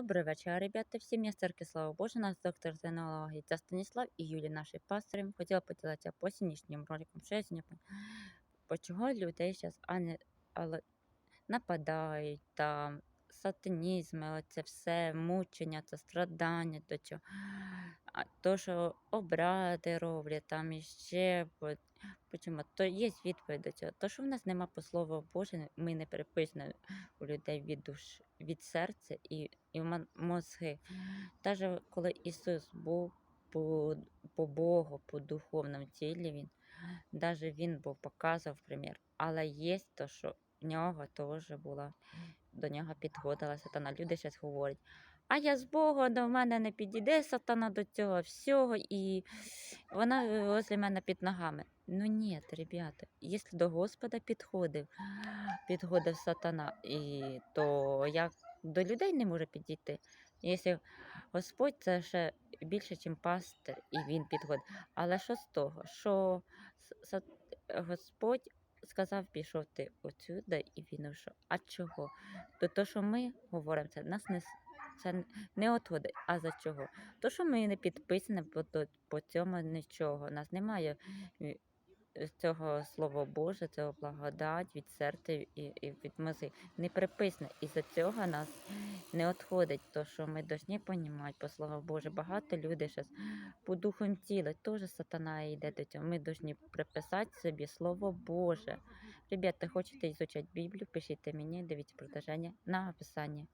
Добрий вечір, ребята. Всім я церкві, Слава Божа, нас доктор зенології та Станіслав і Юлія, наші пастори. Хотіла поділитися по сьогоднішнім роликом, що я сьогодні по чого людей зараз ані, але нападають, там, сатанізм, оце все, мучення, це страдання, до чого. А то, що обради роблять, там іще, по- почому, то є відповідь до цього. То, що в нас нема по Слову Боже, ми не переписані у людей від душ, від серця і, і мозги. Навіть коли Ісус був по, по Богу, по духовному тілі, він, навіть він був показав примір. Але є то, що в нього теж була, до нього підходила сатана. Люди зараз говорять, а я з Бога, до мене не підійде сатана до цього всього, і вона е, возле мене під ногами. Ну ні, ребята, якщо до Господа підходив, підходив сатана, і, то як до людей не може підійти. Якщо Господь це ще більше, ніж пастир, і він підходить. Але що з того? Що Господь сказав, пішов ти отсюди, і він ушов. А чого? То, то що ми говоримо, це нас не, це не отходить. А за чого? То, що ми не підписані по, по цьому нічого. Нас немає е, цього Слова Боже, цього благодать від серця і, і від мозги. Не приписано. І за цього нас не відходить. То, що ми повинні розуміти, по Слову Боже, багато людей зараз по духом тіла теж сатана йде до цього. Ми повинні приписати собі Слово Боже. Ребята, хочете ізучати Біблію, пишіть мені, дивіться продовження на описанні.